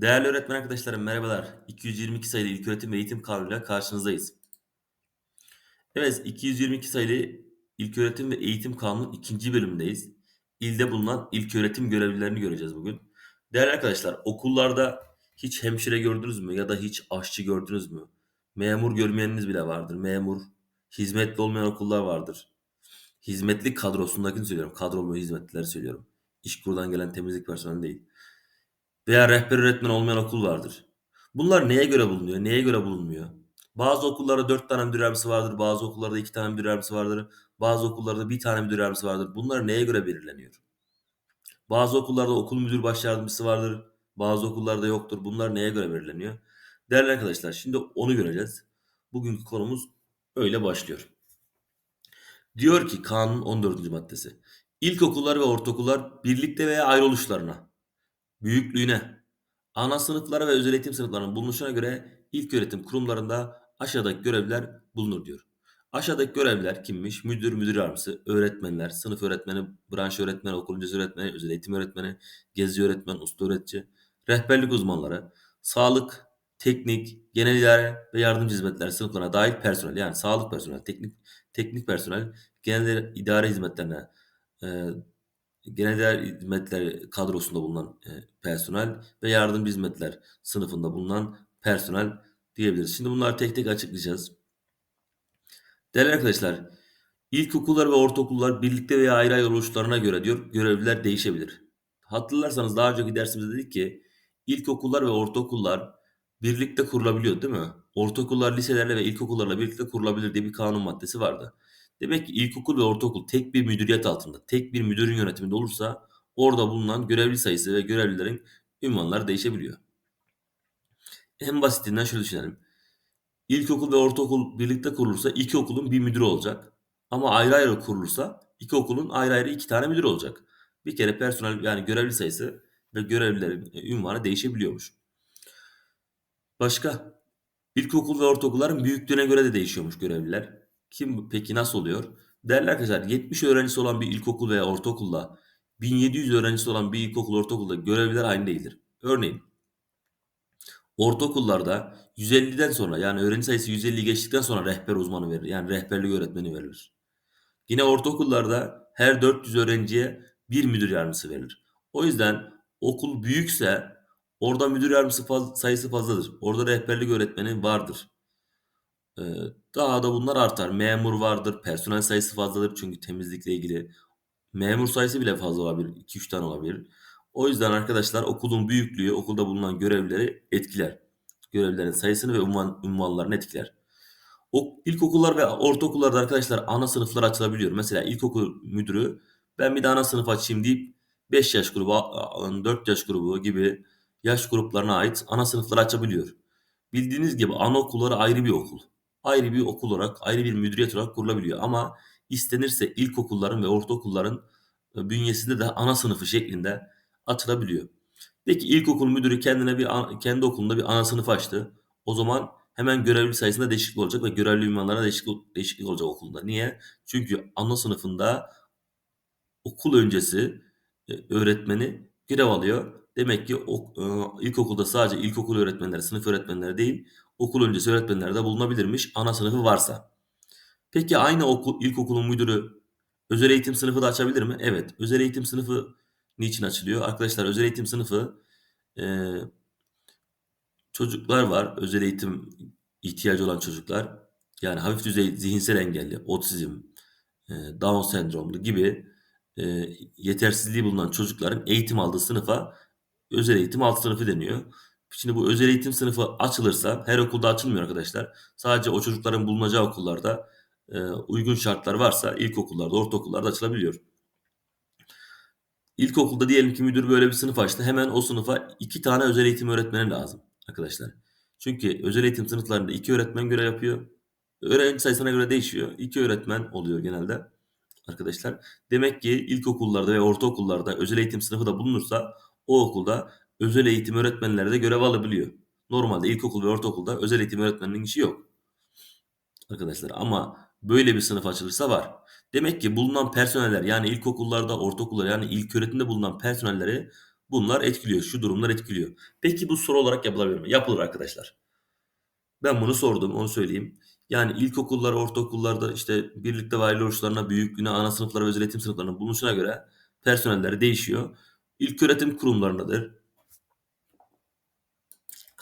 Değerli öğretmen arkadaşlarım merhabalar. 222 sayılı İlköğretim ve Eğitim Kanunu'yla karşınızdayız. Evet 222 sayılı İlköğretim ve Eğitim Kanunu ikinci bölümündeyiz. İlde bulunan ilköğretim görevlilerini göreceğiz bugün. Değerli arkadaşlar okullarda hiç hemşire gördünüz mü ya da hiç aşçı gördünüz mü? Memur görmeyeniniz bile vardır. Memur, hizmetli olmayan okullar vardır. Hizmetli kadrosundakini söylüyorum. Kadrolu hizmetlileri söylüyorum. İşkurdan gelen temizlik personeli değil veya rehber öğretmen olmayan okul vardır. Bunlar neye göre bulunuyor, neye göre bulunmuyor? Bazı okullarda dört tane müdür yardımcısı vardır, bazı okullarda iki tane müdür yardımcısı vardır, bazı okullarda bir tane müdür yardımcısı vardır. Bunlar neye göre belirleniyor? Bazı okullarda okul müdür baş yardımcısı vardır, bazı okullarda yoktur. Bunlar neye göre belirleniyor? Değerli arkadaşlar şimdi onu göreceğiz. Bugünkü konumuz öyle başlıyor. Diyor ki kanun 14. maddesi. İlkokullar ve ortaokullar birlikte veya ayrı oluşlarına büyüklüğüne, ana sınıflara ve özel eğitim sınıflarının bulunuşuna göre ilköğretim kurumlarında aşağıdaki görevliler bulunur diyor. Aşağıdaki görevliler kimmiş? Müdür, müdür yardımcısı, öğretmenler, sınıf öğretmeni, branş öğretmeni, okul öncesi öğretmeni, özel eğitim öğretmeni, gezi öğretmen, usta öğretici, rehberlik uzmanları, sağlık, teknik, genel idare ve yardımcı hizmetler sınıflarına dahil personel yani sağlık personeli, teknik teknik personel, genel idare hizmetlerine e, genel hizmetler kadrosunda bulunan e, personel ve yardımcı hizmetler sınıfında bulunan personel diyebiliriz. Şimdi bunları tek tek açıklayacağız. Değerli arkadaşlar, ilkokullar ve ortaokullar birlikte veya ayrı ayrı oluşlarına göre diyor görevliler değişebilir. Hatırlarsanız daha önceki dersimizde dedik ki ilkokullar ve ortaokullar birlikte kurulabiliyor değil mi? Ortaokullar liselerle ve ilkokullarla birlikte kurulabilir diye bir kanun maddesi vardı. Demek ki ilkokul ve ortaokul tek bir müdüriyet altında, tek bir müdürün yönetiminde olursa orada bulunan görevli sayısı ve görevlilerin ünvanları değişebiliyor. En basitinden şöyle düşünelim. İlkokul ve ortaokul birlikte kurulursa iki okulun bir müdürü olacak. Ama ayrı ayrı kurulursa iki okulun ayrı ayrı iki tane müdürü olacak. Bir kere personel yani görevli sayısı ve görevlilerin e, ünvanı değişebiliyormuş. Başka? İlkokul ve ortaokulların büyüklüğüne göre de değişiyormuş görevliler. Kim peki nasıl oluyor? Değerli arkadaşlar 70 öğrencisi olan bir ilkokul veya ortaokulla 1700 öğrencisi olan bir ilkokul ortaokulda görevliler aynı değildir. Örneğin ortaokullarda 150'den sonra yani öğrenci sayısı 150'yi geçtikten sonra rehber uzmanı verilir. Yani rehberlik öğretmeni verilir. Yine ortaokullarda her 400 öğrenciye bir müdür yardımcısı verilir. O yüzden okul büyükse orada müdür yardımcısı faz, sayısı fazladır. Orada rehberlik öğretmeni vardır. Ee, daha da bunlar artar. Memur vardır, personel sayısı fazladır çünkü temizlikle ilgili memur sayısı bile fazla olabilir. 2-3 tane olabilir. O yüzden arkadaşlar okulun büyüklüğü okulda bulunan görevlileri etkiler. Görevlilerin sayısını ve unvan, unvanlarını etkiler. O, ilkokullar ve ortaokullarda arkadaşlar ana sınıflar açılabiliyor. Mesela ilkokul müdürü ben bir de ana sınıf açayım deyip 5 yaş grubu, 4 yaş grubu gibi yaş gruplarına ait ana sınıflar açabiliyor. Bildiğiniz gibi anaokulları ayrı bir okul. Ayrı bir okul olarak, ayrı bir müdüriyet olarak kurulabiliyor. Ama istenirse ilkokulların ve ortaokulların e, bünyesinde de ana sınıfı şeklinde açılabiliyor. Peki ilkokul müdürü kendine bir kendi okulunda bir ana sınıf açtı. O zaman hemen görevli sayısında değişiklik olacak ve görevli ünvanlarına değişiklik, değişiklik olacak okulda. Niye? Çünkü ana sınıfında okul öncesi e, öğretmeni görev alıyor. Demek ki e, ilkokulda sadece ilkokul öğretmenleri, sınıf öğretmenleri değil, okul öncesi öğretmenler de bulunabilirmiş ana sınıfı varsa. Peki aynı okul, ilkokulun müdürü özel eğitim sınıfı da açabilir mi? Evet. Özel eğitim sınıfı niçin açılıyor? Arkadaşlar özel eğitim sınıfı e, çocuklar var. Özel eğitim ihtiyacı olan çocuklar. Yani hafif düzey zihinsel engelli, otizm, e, Down sendromlu gibi e, yetersizliği bulunan çocukların eğitim aldığı sınıfa özel eğitim alt sınıfı deniyor. Şimdi bu özel eğitim sınıfı açılırsa her okulda açılmıyor arkadaşlar. Sadece o çocukların bulunacağı okullarda e, uygun şartlar varsa ilkokullarda, ortaokullarda açılabiliyor. İlkokulda diyelim ki müdür böyle bir sınıf açtı. Hemen o sınıfa iki tane özel eğitim öğretmeni lazım arkadaşlar. Çünkü özel eğitim sınıflarında iki öğretmen görev yapıyor. Öğrenci sayısına göre değişiyor. İki öğretmen oluyor genelde arkadaşlar. Demek ki ilkokullarda ve ortaokullarda özel eğitim sınıfı da bulunursa o okulda özel eğitim öğretmenleri de görev alabiliyor. Normalde ilkokul ve ortaokulda özel eğitim öğretmeninin işi yok. Arkadaşlar ama böyle bir sınıf açılırsa var. Demek ki bulunan personeller yani ilkokullarda, ortaokullarda yani ilk öğretimde bulunan personelleri Bunlar etkiliyor. Şu durumlar etkiliyor. Peki bu soru olarak yapılabilir mi? Yapılır arkadaşlar. Ben bunu sordum onu söyleyeyim. Yani ilkokullar, ortaokullarda işte birlikte ve aile oruçlarına, büyüklüğüne, ana sınıflara özel eğitim sınıflarının bulunuşuna göre personelleri değişiyor. İlköğretim kurumlarındadır.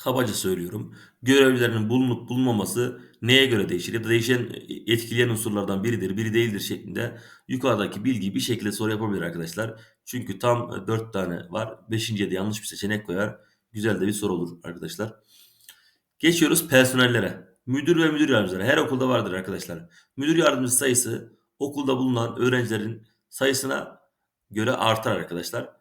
Kabaca söylüyorum. Görevlilerinin bulunup bulunmaması neye göre değişir ya da değişen etkileyen unsurlardan biridir, biri değildir şeklinde yukarıdaki bilgiyi bir şekilde soru yapabilir arkadaşlar. Çünkü tam 4 tane var. 5.ye de yanlış bir seçenek koyar. Güzel de bir soru olur arkadaşlar. Geçiyoruz personellere. Müdür ve müdür yardımcıları her okulda vardır arkadaşlar. Müdür yardımcısı sayısı okulda bulunan öğrencilerin sayısına göre artar arkadaşlar.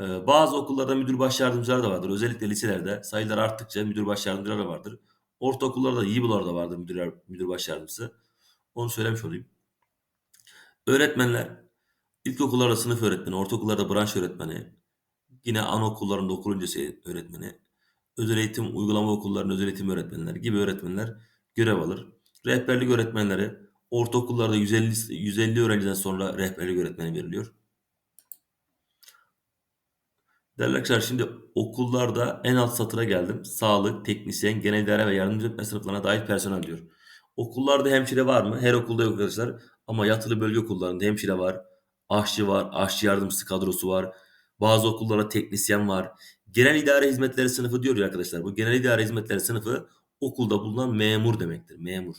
Ee, bazı okullarda müdür baş yardımcıları da vardır. Özellikle liselerde sayılar arttıkça müdür baş yardımcıları da vardır. Ortaokullarda YİBU'larda vardır müdür, müdür baş yardımcısı. Onu söylemiş olayım. Öğretmenler ilkokullarda sınıf öğretmeni, ortaokullarda branş öğretmeni, yine anaokullarında okul öncesi öğretmeni, özel eğitim uygulama okullarının özel eğitim öğretmenleri gibi öğretmenler görev alır. Rehberlik öğretmenleri ortaokullarda 150 150 öğrenciden sonra rehberlik öğretmeni veriliyor. Değerli arkadaşlar şimdi okullarda en alt satıra geldim. Sağlık, teknisyen, genel idare ve yardımcı öğretmen sınıflarına dahil personel diyor. Okullarda hemşire var mı? Her okulda yok arkadaşlar. Ama yatılı bölge okullarında hemşire var. Aşçı var. Aşçı yardımcısı kadrosu var. Bazı okullarda teknisyen var. Genel idare hizmetleri sınıfı diyor ya arkadaşlar. Bu genel idare hizmetleri sınıfı okulda bulunan memur demektir. Memur.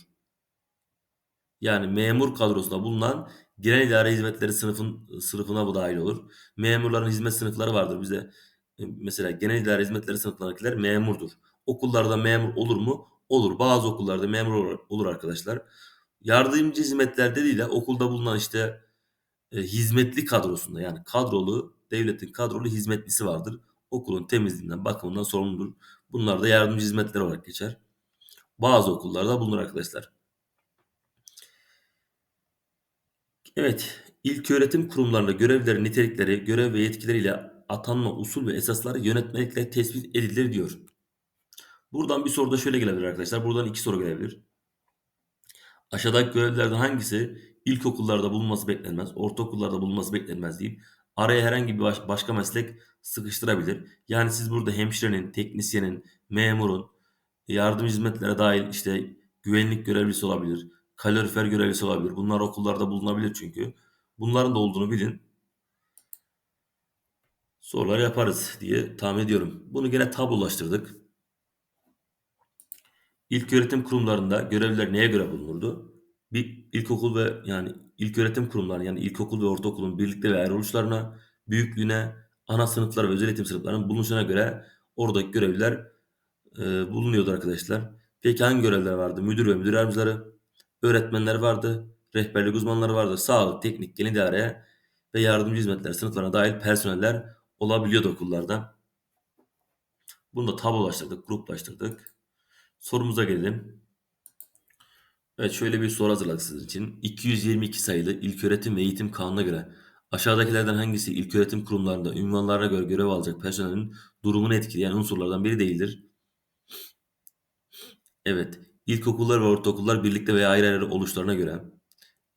Yani memur kadrosunda bulunan genel idare hizmetleri sınıfın sınıfına bu dahil olur. Memurların hizmet sınıfları vardır bize. E, mesela genel idare hizmetleri sınıflarındakiler memurdur. Okullarda memur olur mu? Olur. Bazı okullarda memur olur, arkadaşlar. Yardımcı hizmetler dediğiyle okulda bulunan işte e, hizmetli kadrosunda yani kadrolu devletin kadrolu hizmetlisi vardır. Okulun temizliğinden, bakımından sorumludur. Bunlar da yardımcı hizmetler olarak geçer. Bazı okullarda bulunur arkadaşlar. Evet, ilköğretim kurumlarında görevlerin nitelikleri, görev ve yetkileriyle atanma usul ve esasları yönetmelikle tespit edilir diyor. Buradan bir soru da şöyle gelebilir arkadaşlar. Buradan iki soru gelebilir. Aşağıdaki görevlerden hangisi ilkokullarda bulunması beklenmez, ortaokullarda bulunması beklenmez deyip araya herhangi bir baş, başka meslek sıkıştırabilir. Yani siz burada hemşirenin, teknisyenin, memurun, yardım hizmetlere dahil işte güvenlik görevlisi olabilir, kalorifer görevlisi olabilir. Bunlar okullarda bulunabilir çünkü. Bunların da olduğunu bilin. Sorular yaparız diye tahmin ediyorum. Bunu gene tablolaştırdık. İlk öğretim kurumlarında görevliler neye göre bulunurdu? Bir ilkokul ve yani ilk öğretim kurumları yani ilkokul ve ortaokulun birlikte ve ayrılışlarına, büyüklüğüne, ana sınıflar ve özel eğitim sınıflarının bulunuşuna göre oradaki görevliler e, bulunuyordu arkadaşlar. Peki hangi görevler vardı? Müdür ve müdür yardımcıları, öğretmenler vardı, rehberlik uzmanları vardı, sağlık, teknik, genel idare ve yardımcı hizmetler sınıflarına dahil personeller olabiliyordu okullarda. Bunu da tablolaştırdık, gruplaştırdık. Sorumuza gelelim. Evet şöyle bir soru hazırladık sizin için. 222 sayılı İlköğretim ve Eğitim Kanunu'na göre aşağıdakilerden hangisi ilköğretim kurumlarında ünvanlarına göre görev alacak personelin durumunu etkileyen unsurlardan biri değildir? Evet. İlkokullar ve ortaokullar birlikte veya ayrı ayrı oluşlarına göre,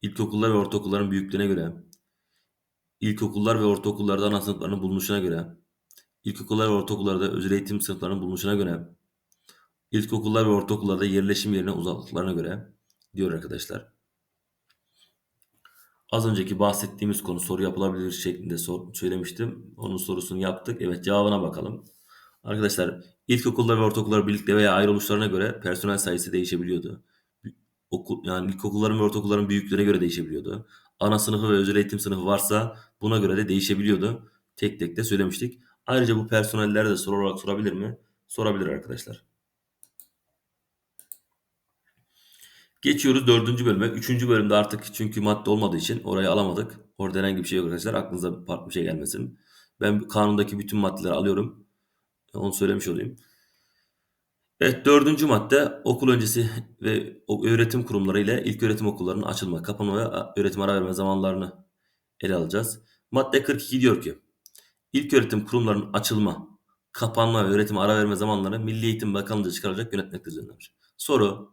ilkokullar ve ortaokulların büyüklüğüne göre, ilkokullar ve ortaokullarda ana sınıflarının bulunuşuna göre, ilkokullar ve ortaokullarda özel eğitim sınıflarının bulunuşuna göre, ilkokullar ve ortaokullarda yerleşim yerine uzaklıklarına göre diyor arkadaşlar. Az önceki bahsettiğimiz konu soru yapılabilir şeklinde sor, söylemiştim. Onun sorusunu yaptık. Evet cevabına bakalım. Arkadaşlar ilkokullar ve ortaokullar birlikte veya ayrı oluşlarına göre personel sayısı değişebiliyordu. Okul, yani ilkokulların ve ortaokulların büyüklüğüne göre değişebiliyordu. Ana sınıfı ve özel eğitim sınıfı varsa buna göre de değişebiliyordu. Tek tek de söylemiştik. Ayrıca bu personellere de soru olarak sorabilir mi? Sorabilir arkadaşlar. Geçiyoruz dördüncü bölüme. Üçüncü bölümde artık çünkü madde olmadığı için orayı alamadık. Orada herhangi bir şey yok arkadaşlar. Aklınıza farklı bir şey gelmesin. Ben kanundaki bütün maddeleri alıyorum. Onu söylemiş olayım. Evet dördüncü madde okul öncesi ve öğretim kurumları ile ilk öğretim okullarının açılma, kapanma ve öğretim ara verme zamanlarını ele alacağız. Madde 42 diyor ki ilk öğretim kurumlarının açılma, kapanma ve öğretim ara verme zamanları Milli Eğitim Bakanlığı'nca çıkarılacak yönetmekte düzenlenir. Soru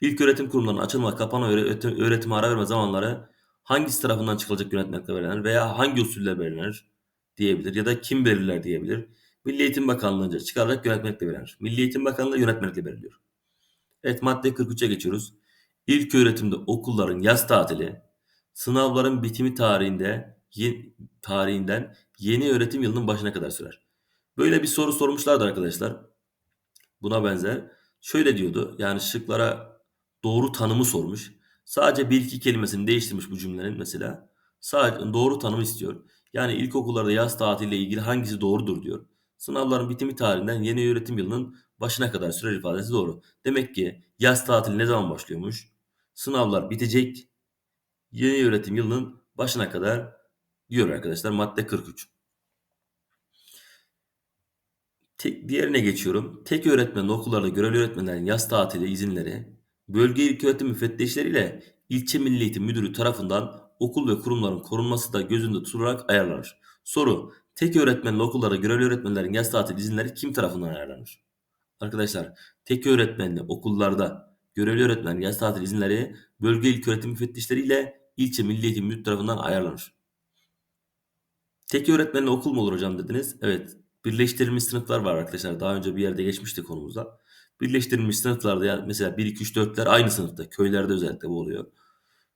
İlk öğretim kurumlarının açılma, kapanma ve öğretim ara verme zamanları hangisi tarafından çıkılacak yönetmekte belirlenir veya hangi usulle belirlenir diyebilir ya da kim belirler diyebilir. Milli Eğitim Bakanlığı'nca çıkararak yönetmelikle belirlenir. Milli Eğitim Bakanlığı yönetmelikle belirliyor. Evet madde 43'e geçiyoruz. İlk öğretimde okulların yaz tatili sınavların bitimi tarihinde ye- tarihinden yeni öğretim yılının başına kadar sürer. Böyle bir soru sormuşlardı arkadaşlar. Buna benzer. Şöyle diyordu. Yani şıklara doğru tanımı sormuş. Sadece bir iki kelimesini değiştirmiş bu cümlenin mesela. Sadece doğru tanımı istiyor. Yani ilkokullarda yaz tatiliyle ilgili hangisi doğrudur diyor. Sınavların bitimi tarihinden yeni öğretim yılının başına kadar sürer ifadesi doğru. Demek ki yaz tatili ne zaman başlıyormuş? Sınavlar bitecek. Yeni öğretim yılının başına kadar diyor arkadaşlar madde 43. Tek, diğerine geçiyorum. Tek öğretmen okullarda görevli öğretmenlerin yaz tatili izinleri bölge ilköğretim müfettişleriyle ilçe milli eğitim müdürü tarafından okul ve kurumların korunması da gözünde tutularak ayarlanır. Soru. Tek öğretmenli okullarda görevli öğretmenlerin yaz tatili izinleri kim tarafından ayarlanır? Arkadaşlar tek öğretmenli okullarda görevli öğretmen yaz tatil izinleri bölge ilköğretim müfettişleriyle ilçe milli eğitim müdürü tarafından ayarlanır. Tek öğretmenli okul mu olur hocam dediniz? Evet. Birleştirilmiş sınıflar var arkadaşlar. Daha önce bir yerde geçmişti konumuza. Birleştirilmiş sınıflarda yani mesela 1, 2, 3, 4'ler aynı sınıfta. Köylerde özellikle bu oluyor.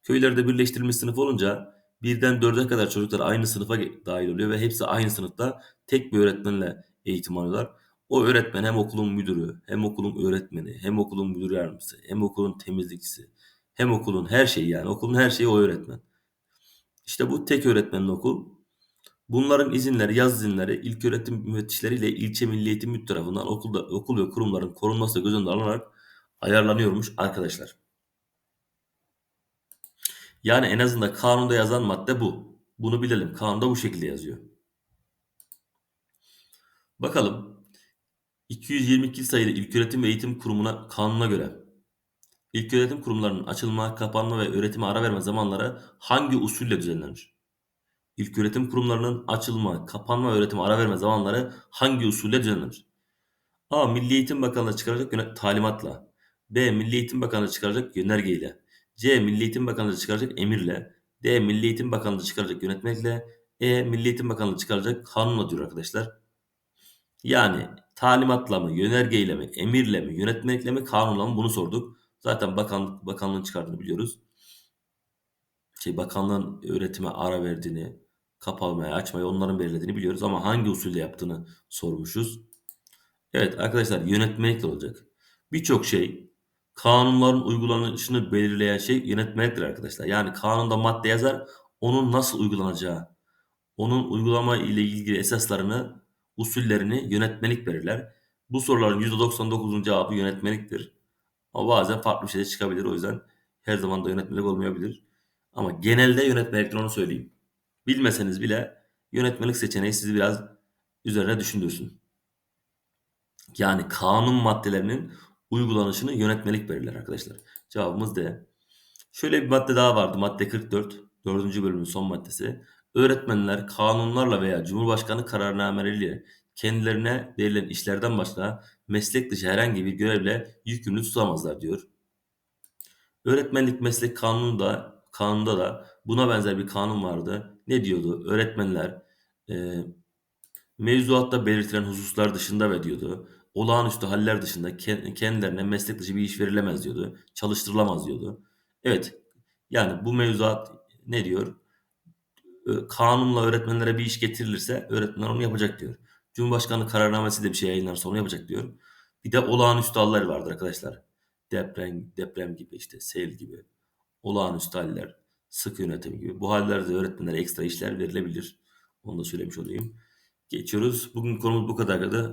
Köylerde birleştirilmiş sınıf olunca birden 4'e kadar çocuklar aynı sınıfa dahil oluyor ve hepsi aynı sınıfta tek bir öğretmenle eğitim alıyorlar. O öğretmen hem okulun müdürü, hem okulun öğretmeni, hem okulun müdür yardımcısı, hem okulun temizlikçisi, hem okulun her şeyi yani okulun her şeyi o öğretmen. İşte bu tek öğretmenli okul Bunların izinleri, yaz izinleri ilköğretim müfettişleriyle ilçe milli eğitim müdürü tarafından okulda, okul ve kurumların korunması göz önünde alınarak ayarlanıyormuş arkadaşlar. Yani en azından kanunda yazan madde bu. Bunu bilelim. Kanunda bu şekilde yazıyor. Bakalım. 222 sayılı İlköğretim ve Eğitim Kurumu'na kanuna göre İlköğretim kurumlarının açılma, kapanma ve öğretime ara verme zamanları hangi usulle düzenlenir? İlköğretim kurumlarının açılma, kapanma ve öğretime ara verme zamanları hangi usulle düzenlenir? A. Milli Eğitim Bakanlığı çıkaracak talimatla. B. Milli Eğitim Bakanlığı çıkaracak yönergeyle. C. Milli Eğitim Bakanlığı çıkaracak emirle. D. Milli Eğitim Bakanlığı çıkaracak yönetmekle. E. Milli Eğitim Bakanlığı çıkaracak kanunla diyor arkadaşlar. Yani talimatla mı, yönergeyle mi, emirle mi, yönetmekle mi, kanunla mı bunu sorduk. Zaten bakanlık, bakanlığın çıkardığını biliyoruz. Şey, bakanlığın öğretime ara verdiğini, kapatmaya, açmaya onların belirlediğini biliyoruz ama hangi usulde yaptığını sormuşuz. Evet arkadaşlar yönetmelikle olacak. Birçok şey kanunların uygulanışını belirleyen şey yönetmeliktir arkadaşlar. Yani kanunda madde yazar onun nasıl uygulanacağı, onun uygulama ile ilgili esaslarını, usullerini yönetmelik belirler. Bu soruların %99'un cevabı yönetmeliktir. Ama bazen farklı bir şey de çıkabilir. O yüzden her zaman da yönetmelik olmayabilir. Ama genelde yönetmeliktir onu söyleyeyim. Bilmeseniz bile yönetmelik seçeneği sizi biraz üzerine düşündürsün. Yani kanun maddelerinin uygulanışını yönetmelik belirler arkadaşlar. Cevabımız D. Şöyle bir madde daha vardı. Madde 44. 4. bölümün son maddesi. Öğretmenler kanunlarla veya Cumhurbaşkanı kararnameleriyle kendilerine verilen işlerden başka meslek dışı herhangi bir görevle yükümlü tutamazlar diyor. Öğretmenlik meslek kanunu da kanunda da buna benzer bir kanun vardı. Ne diyordu? Öğretmenler e, mevzuatta belirtilen hususlar dışında ve diyordu. Olağanüstü haller dışında kendilerine meslek dışı bir iş verilemez diyordu. Çalıştırılamaz diyordu. Evet. Yani bu mevzuat ne diyor? Kanunla öğretmenlere bir iş getirilirse öğretmenler onu yapacak diyor. Cumhurbaşkanı kararnamesi de bir şey yayınlarsa onu yapacak diyor. Bir de olağanüstü haller vardır arkadaşlar. Deprem, deprem gibi işte sel gibi olağanüstü haller, sık yönetim gibi. Bu hallerde öğretmenlere ekstra işler verilebilir. Onu da söylemiş olayım. Geçiyoruz. Bugün konumuz bu kadar kadar.